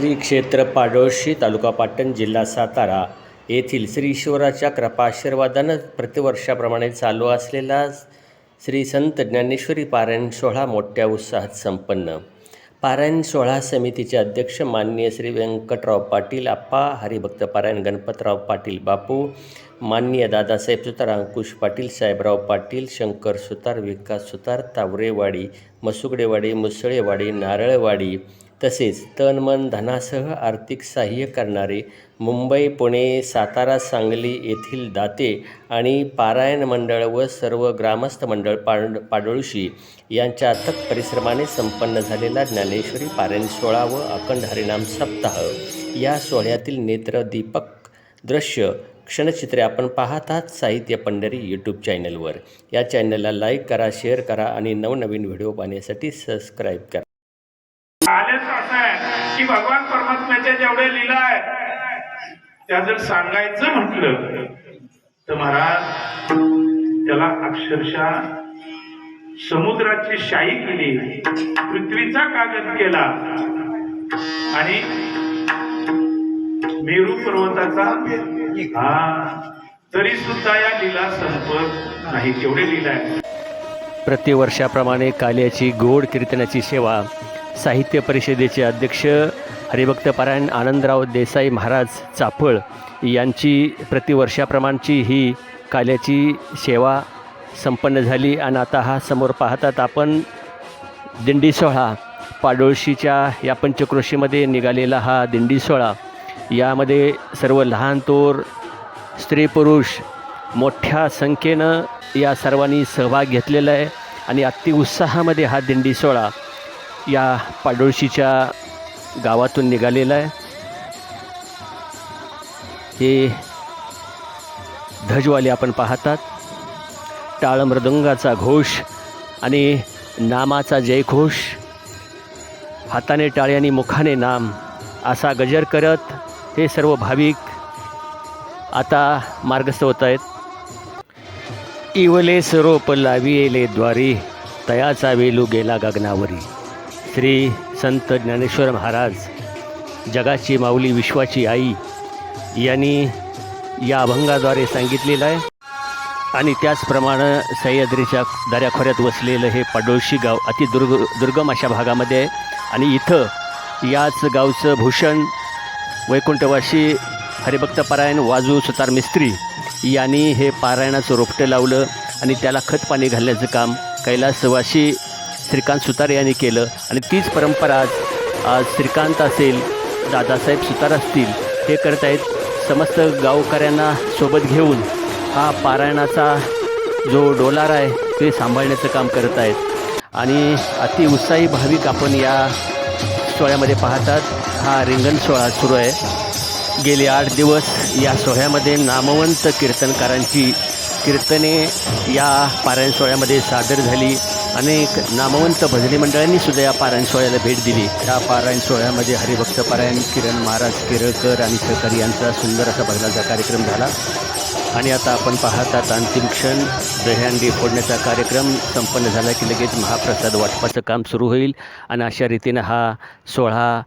श्री क्षेत्र पाडोळशी तालुका पाटण जिल्हा सातारा येथील श्री ईश्वराच्या कृपाशीर्वादानं प्रतिवर्षाप्रमाणे चालू असलेला श्री संत ज्ञानेश्वरी पारायण सोहळा मोठ्या उत्साहात संपन्न. पारायण सोहळा समितीचे अध्यक्ष माननीय श्री व्यंकटराव पाटील आप्पा हरिभक्त पारायण गणपतराव पाटील बापू माननीय दादासाहेब सुतार अंकुश पाटील साहेबराव पाटील शंकर सुतार विकास सुतार तावरेवाडी मसुगडेवाडी मुसळेवाडी नारळवाडी तसेच तन मन धनासह आर्थिक सहाय्य करणारे मुंबई पुणे सातारा सांगली येथील दाते आणि पारायण मंडळ व सर्व ग्रामस्थ मंडळ पाड पाडोळशी यांच्या अथक परिश्रमाने संपन्न झालेला ज्ञानेश्वरी पारायण सोहळा व अखंड हरिनाम सप्ताह. या सोहळ्यातील नेत्रदीपक दृश्य क्षणचित्रे आपण पाहत आहात साहित्य पंढरी यूट्यूब चॅनलवर या चॅनलला लाईक करा शेअर करा आणि नवनवीन व्हिडिओ पाहण्यासाठी सबस्क्राईब करा. आलेच असं आहे की भगवान परमात्म्याच्या जेवढ्या लिला आहेत त्या जर सांगायचं म्हटलं तर महाराज त्याला अक्षरशः समुद्राची शाई केली पृथ्वीचा कागद केला आणि मेरू पर्वताचा हा तरी सुद्धा या लिला संपत नाही केवढे लिला आहे प्रतिवर्षाप्रमाणे काल्याची गोड कीर्तनाची सेवा साहित्य परिषदेचे अध्यक्ष हरिभक्त परायण आनंदराव देसाई महाराज चाफळ यांची प्रतिवर्षाप्रमाणची ही काल्याची सेवा संपन्न झाली आणि आता हा समोर पाहतात आपण दिंडी सोहळा. पाडोळशीच्या या पंचक्रोशीमध्ये निघालेला हा दिंडी सोहळा. यामध्ये सर्व लहान तोर स्त्री पुरुष मोठ्या संख्येनं या सर्वांनी सहभाग घेतलेला आहे आणि अतिउत्साहामध्ये हा दिंडी सोहळा या पाडोळशीच्या गावातून निघालेला आहे. हे ध्वजवाले आपण पाहतात. टाळ मृदंगाचा घोष आणि नामाचा जयघोष. हाताने टाळे आणि मुखाने नाम. असा गजर करत हे सर्व भाविक आता मार्गस्थ होत आहेत. इवले सरोप लाविले द्वारी तयाचा वेलू गेला गगनावरी. श्री संत ज्ञानेश्वर महाराज जगाची माऊली विश्वाची आई यांनी या अभंगाद्वारे सांगितलेलं आहे. आणि त्याचप्रमाणे सह्याद्रीच्या दऱ्याखोऱ्यात वसलेलं हे पाडोळशी गाव अति दुर्ग दुर्गम अशा भागामध्ये आहे. आणि इथं याच गावचं भूषण वैकुंठवासी हरिभक्त पारायण वाजू सुतार मिस्त्री यांनी हे पारायणाचं रोपटं लावलं आणि त्याला खतपाणी घालण्याचं काम कैलासवासी श्रीकांत सुतार यांनी केलं. आणि तीच परंपरा आज आज श्रीकांत असेल दादासाहेब सुतार असतील हे करत आहेत समस्त गावकऱ्यांना सोबत घेऊन हा पारायणाचा जो डोलार आहे ते सांभाळण्याचं काम करत आहेत. आणि अतिउत्साही भाविक आपण या सोहळ्यामध्ये पाहतात. हा रिंगण सोहळा सुरू आहे. गेले आठ दिवस या सोहळ्यामध्ये नामवंत कीर्तनकारांची कीर्तने या पारायण सोहळ्यामध्ये सादर झाली. अनेक नामवंत भजनी मंडळांनी सुद्धा या पारायण सोहळ्याला भेट दिली. या पारायण सोहळ्यामध्ये हरिभक्त पारायण किरण महाराज केरळकर आणि सहकारी यांचा सुंदर असा भजनाचा कार्यक्रम झाला. आणि आता आपण पाहतात अंतिम क्षण. दह्यांडी फोडण्याचा कार्यक्रम संपन्न झाला की लगेच महाप्रसाद वाटपाचं काम सुरू होईल. आणि अशा रीतीनं हा सोहळा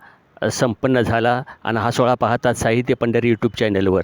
संपन्न झाला. आणि हा सोहळा पाहतात साहित्य पंढरी यूट्यूब चॅनलवर